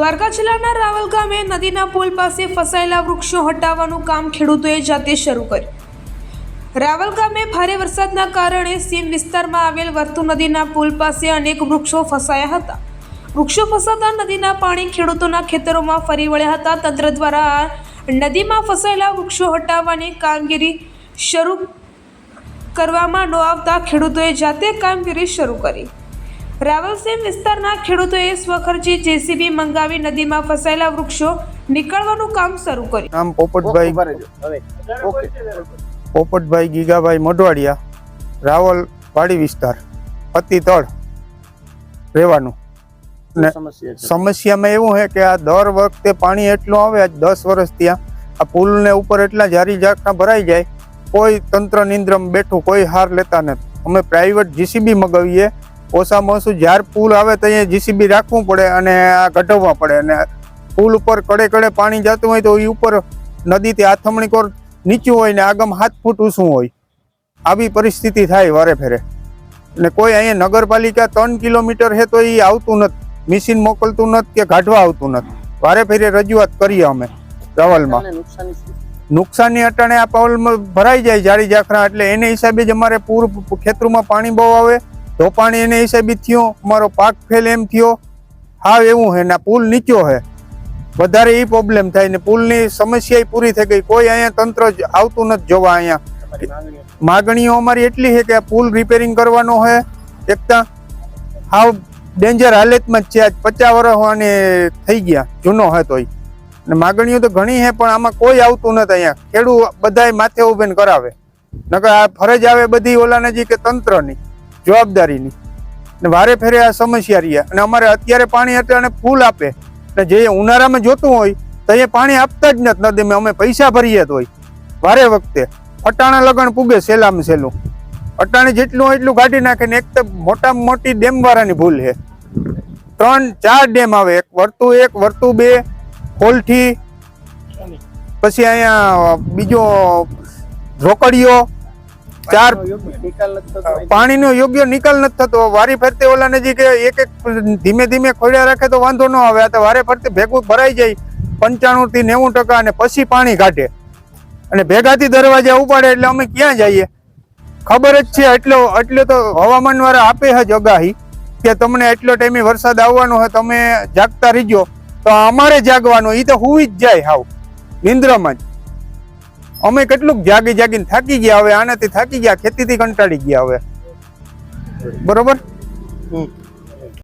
દ્વારકા જિલ્લાના રાવલ ગામે નદીના પુલ પાસે ફસાયેલા વૃક્ષો હટાવવાનું કામ ખેડૂતોએ જાતે શરૂ કર્યું. રાવલ ગામે ભારે વરસાદના કારણે સીમ વિસ્તારમાં આવેલ વર્તુ નદીના પુલ પાસે અનેક વૃક્ષો ફસાયા હતા. વૃક્ષો ફસાતા નદીના પાણી ખેડૂતોના ખેતરોમાં ફરી વળ્યા હતા. તંત્ર દ્વારા નદીમાં ફસાયેલા વૃક્ષો હટાવવાની કામગીરી શરૂ કરવામાં ન આવતા ખેડૂતોએ જાતે કામગીરી શરૂ કરી. રાવલસીમ વિસ્તારના ખેડૂતોએ સ્વખર્ચે જેસીબી મંગાવી નદીમાં ફસાયેલા વૃક્ષો નીકળવાનું કામ શરૂ કર્યું. નામ પોપટભાઈ પોપટભાઈ ગીગાભાઈ મોઢવાડિયા રાવલ વાડી વિસ્તાર પતિ તળ રહેવાનું ને સમસ્યામાં એવું છે કે આ દર વખતે પાણી એટલું આવે આજ દસ વર્ષ ત્યાં આ પુલને ઉપર એટલા જારી ઝાકડા ભરાઈ જાય કોઈ તંત્ર નિંદ્રમ બેઠું કોઈ હાર લેતા નથી. અમે પ્રાઇવેટ જીસીબી મગાવીએ ઓછામાં ઓછું જ્યાર પુલ આવે તો અહીંયા જીસીબી રાખવું પડે અને આ ગઢવવા પડે. અને પુલ ઉપર કડે કડે પાણી જતું હોય તો એ ઉપર નદીથી આથમણી કોર નીચું હોય ને આગમ હાથ ફૂટ ઊંચું હોય. આવી પરિસ્થિતિ થાય વારે ફેરે. ને કોઈ અહીંયા નગરપાલિકા ત્રણ કિલોમીટર છે તો એ આવતું નથી. મિશીન મોકલતું નથી કે કાઢવા આવતું નથી. વારે ફેરે રજૂઆત કરીએ અમે રાવલમાં. નુકસાનની અટાણે આ પાવલમાં ભરાઈ જાય જાળી જાખરા એટલે એને હિસાબે જ અમારે પૂર ખેતરોમાં પાણી બહુ આવે. તો પાણી એને હિસાબી થયો અમારો પાક ફેલ એમ થયો. હાવ એવું છે ને પુલ નીચો છે વધારે એ પ્રોબ્લેમ થાય ને પુલની સમસ્યા પૂરી થઈ ગઈ. કોઈ અહીંયા તંત્ર જ આવતું નથી જોવા અહીંયા. માગણીઓ અમારી એટલી છે કે આ પુલ રિપેરિંગ કરવાનો છે એકતા હાવ ડેન્જર હાલતમાં જ છે. આજ પચાસ વર્ષ અને થઈ ગયા જૂનો છે તોય. ને માગણીઓ તો ઘણી છે પણ આમાં કોઈ આવતું નથી અહીંયા. ખેડૂત બધાય માથે ઉભેન કરાવે. નકર આ ફરજ આવે બધી ઓલાને જે કે તંત્રની. જવાબદારીની. ને વારે ફેરે આ સમસ્યા રહ્યા. અને અમારે અત્યારે પાણી અટાણે ફૂલ આપે. ને જે ઉનાળામાં જોતું હોય, તો એ પાણી આપતા જ નથી. નદીમાં અમે પૈસા ભરીએ તો વારે વખતે. અટાણા લગણ પૂગે સહેલામાં સહેલું અટાણે જેટલું હોય એટલું કાઢી નાખે ને એક તો મોટામાં મોટી ડેમ વાળાની ભૂલ છે. ત્રણ, ચાર ડેમ આવે. એક વર્તુ એક વર્તુ બે, કોલઠી. પછી અહીંયા બીજો રોકડીઓ ચાર પાણીનો યોગ્ય નિકાલ નથી થતો. વારી ફરતે ઓલા નજીક એક એક ધીમે ધીમે ખોડ્યા રાખે તો વાંધો ન આવે. આ તો વારે ફરતે ભેગું ભરાઈ જાય પંચાણું થી નેવું ટકા અને પછી પાણી કાઢે અને ભેગાથી દરવાજા ઉપાડે એટલે અમે ક્યાં જઈએ? ખબર જ છે એટલો એટલે તો હવામાન વાળા આપે જ અગાહી કે તમને એટલો ટાઈમે વરસાદ આવવાનો હોય તમે જાગતા રહીજો. તો અમારે જાગવાનું એ તો હુઈ જ જાય હાવ. નિંદ્રામાં જ. અમે કેટલુંક જાગી જાગીને થાકી ગયા હવે, આનાથી થાકી ગયા, ખેતીથી કંટાળી ગયા હવે. બરોબર?